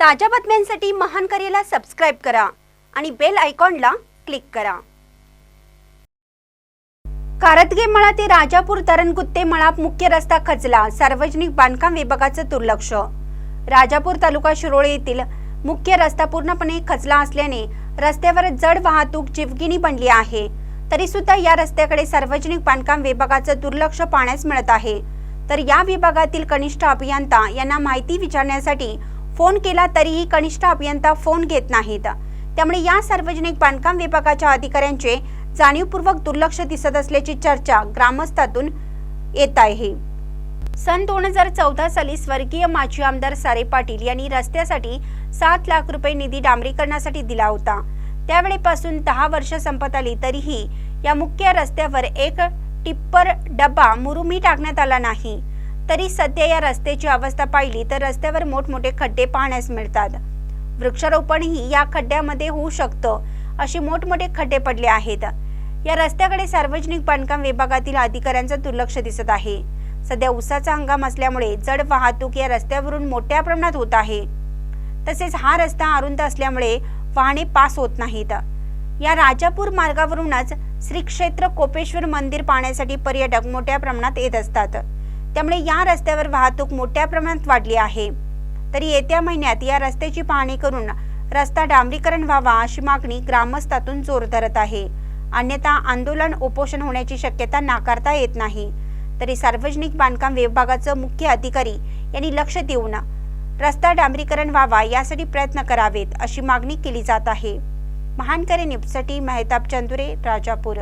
ताज्या बातम्यांसाठी महान करेला सबस्क्राईब करा आणि बेल आयकॉनला क्लिक करा. कारतगे मळा ते राजापूर तरणगुत्ते मळा मुख्य रस्ता खचला. सार्वजनिक बांधकाम विभागाचं दुर्लक्ष. राजापूर तालुका शिरोळे येथील मुख्य रस्ता पूर्णपणे खचला असल्याने रस्त्यावर जड वाहतूक जीवगिनी बनली आहे. तरी सुद्धा या रस्त्याकडे सार्वजनिक बांधकाम विभागाचं दुर्लक्ष पाहण्यास मिळत आहे. तर या विभागातील कनिष्ठ अभियंता यांना माहिती विचारण्यासाठी फोन केला तरीही कनिष्ठ अभियंता फोन घेत नाहीत. त्यामुळे या सार्वजनिक बांधकाम विभागाच्या अधिकाऱ्यांचे जाणीवपूर्वक दुर्लक्ष दिसत असल्याची चर्चा ग्रामस्थातून येत आहे. सन दोन हजार चौदा साली स्वर्गीय माजी आमदार सारे पाटील यांनी रस्त्यासाठी सात लाख रुपये निधी डांबरीकरणासाठी दिला होता. त्यावेळेपासून दहा वर्ष संपत आली तरीही या मुख्य रस्त्यावर एक टिप्पर डब्बा मुरुमी टाकण्यात आला नाही. तरी सध्या या रस्त्याची अवस्था पाहिली तर रस्त्यावर मोठमोठे खड्डे पाहण्यास मिळतात. वृक्षारोपणही या खड्ड्यामध्ये होऊ शकतं असे मोठमोठे खड्डे पडले आहेत. या रस्त्याकडे सार्वजनिक बांधकाम विभागातील अधिकाऱ्यांचं दुर्लक्ष दिसत आहे. सध्या उसाचा हंगाम असल्यामुळे जड वाहतूक या रस्त्यावरून मोठ्या प्रमाणात होत आहे. तसेच हा रस्ता अरुंद असल्यामुळे वाहने पास होत नाहीत. या राजापूर मार्गावरूनच श्री क्षेत्र कोपेश्वर मंदिर पाहण्यासाठी पर्यटक मोठ्या प्रमाणात येत असतात. त्यामुळे या रस्त्यावर वाहतूक मोठ्या प्रमाणात वाढली आहे. तरी येत्या महिन्यात या रस्त्याची पाहणी करून रस्ता डांबरीकरण व्हावा अशी मागणी ग्रामस्थातून जोर धरत आहे. अन्यथा आंदोलन उपोषण होण्याची शक्यता नाकारता येत नाही. तरी सार्वजनिक बांधकाम विभागाचं मुख्य अधिकारी यांनी लक्ष देऊन रस्ता डांबरीकरण व्हावा यासाठी प्रयत्न करावेत अशी मागणी केली जात आहे. महानकरे न्यूजसाठी मेहताब चंदुरे राजापूर.